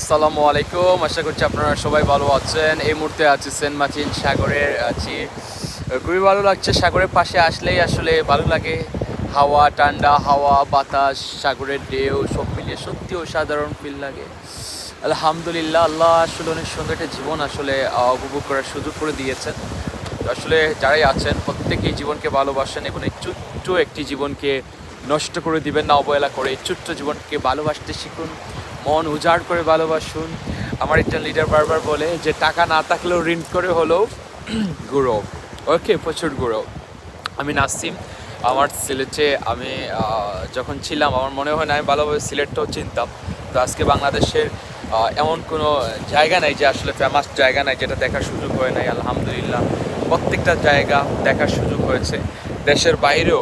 আসসালামু আলাইকুম। আশা করছি আপনারা সবাই ভালো আছেন। এই মুহূর্তে আছি সেন্ট মার্টিন সাগরের, আছি। খুবই ভালো লাগছে সাগরের পাশে আসলেই আসলে ভালো লাগে। হাওয়া, ঠান্ডা হাওয়া, বাতাস, সাগরের ঢেউ, সব মিলিয়ে সত্যি অসাধারণ ফিল লাগে। আলহামদুলিল্লাহ, আল্লাহ আসলে অনেক সুন্দর একটা জীবন আসলে উপভোগ করার সুযোগ করে দিয়েছেন। আসলে যারাই আছেন, প্রত্যেকেই জীবনকে ভালোবাসেন এবং এই ছোট্ট একটি জীবনকে নষ্ট করে দিবেন, না অবহেলা করে ছোট্ট জীবনকে ভালোবাসতে শিখুন। মন উজাড় করে ভালোবাসুন। আমার একটা লিডার বারবার বলে যে, টাকা না থাকলেও ঋণ করে হলেও গুঁড়ো। ওকে প্রচুর গুঁড়ো। আমি নাসিম আমার সিলেটে আমি যখন ছিলাম, আমার মনে হয় না আমি ভালোভাবে সিলেটটাও চিনতাম। তো আজকে বাংলাদেশের এমন কোনো জায়গা নাই যে আসলে ফেমাস জায়গা নাই যেটা দেখার সুযোগ হয় নাই। আলহামদুলিল্লাহ, প্রত্যেকটা জায়গা দেখার সুযোগ হয়েছে। দেশের বাইরেও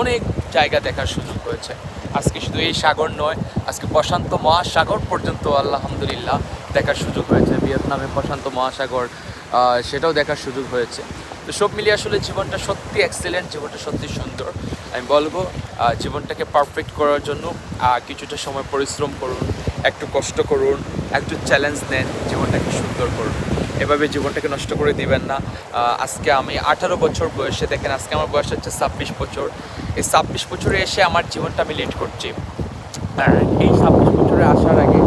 অনেক জায়গা দেখার সুযোগ হয়েছে। আজকে শুধু এই সাগর নয়, আজকে প্রশান্ত মহাসাগর পর্যন্ত আলহামদুলিল্লাহ দেখার সুযোগ হয়েছে। ভিয়েতনামে প্রশান্ত মহাসাগর সেটাও দেখার সুযোগ হয়েছে। তো সব মিলিয়ে আসলে জীবনটা সত্যি এক্সেলেন্ট জীবনটা সত্যি সুন্দর। আমি বলব জীবনটাকে পারফেক্ট করার জন্য কিছুটা সময় পরিশ্রম করুন, একটু কষ্ট করুন, একটু চ্যালেঞ্জ নেন, জীবনটাকে সুন্দর করুন। এভাবে জীবনটাকে নষ্ট করে দিবেন না। আজকে আমি আঠারো বছর বয়সে, দেখেন আজকে আমার বয়স হচ্ছে ছাব্বিশ বছর। এই ছাব্বিশ বছরে এসে আমার জীবনটা আমি লিড করছি। আর এই ছাব্বিশ বছরে আসার আগে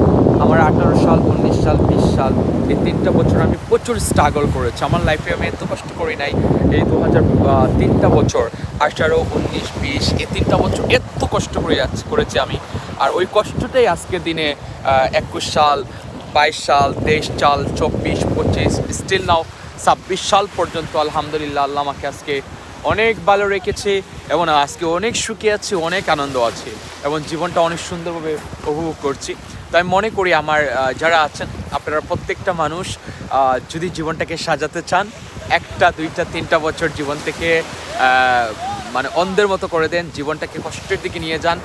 আমার আঠারো সাল, উনিশ সাল, বিশ সাল, এই তিনটা বছর আমি প্রচুর স্ট্রাগল করেছি। আমার লাইফে আমি এত কষ্ট করি নাই। এই দু হাজার তিনটা বছর, আঠারো, উনিশ, বিশ, এই তিনটা বছর এত কষ্ট করে যাচ্ছি, করেছি আমি। আর ওই কষ্টটাই আজকে দিনে একুশ সাল বাইশ সাল, তেইশ সাল চব্বিশ, পঁচিশ স্টিল নাও ছাব্বিশ সাল পর্যন্ত আলহামদুলিল্লাহ আল্লাহ আমাকে আজকে অনেক ভালো রেখেছে এবং আজকে অনেক সুখে আছি, অনেক আনন্দ আছে এবং জীবনটা অনেক সুন্দরভাবে উপভোগ করছি। তাই মনে করি আমার যারা আছেন, আপনারা প্রত্যেকটা মানুষ যদি জীবনটাকে সাজাতে চান, একটা, দুইটা, তিনটা বছর জীবন থেকে মানে অন্ধের মতো করে দেন, জীবনটাকে কষ্টের দিকে নিয়ে যান,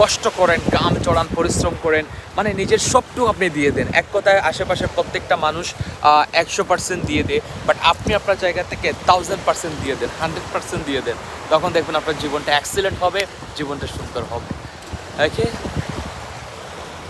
কষ্ট করেন কাম চড়ান, পরিশ্রম করেন মানে নিজের সবটুকু আপনি দিয়ে দেন। এক কথায় আশেপাশের প্রত্যেকটা মানুষ একশো পার্সেন্ট দিয়ে দেয় বাট আপনি আপনার জায়গা থেকে থাউজেন্ড পার্সেন্ট দিয়ে দেন হান্ড্রেড পার্সেন্ট দিয়ে দেন। তখন দেখবেন আপনার জীবনটা অ্যাক্সিলেন্ট হবে, জীবনটা সুন্দর হবে। ওকে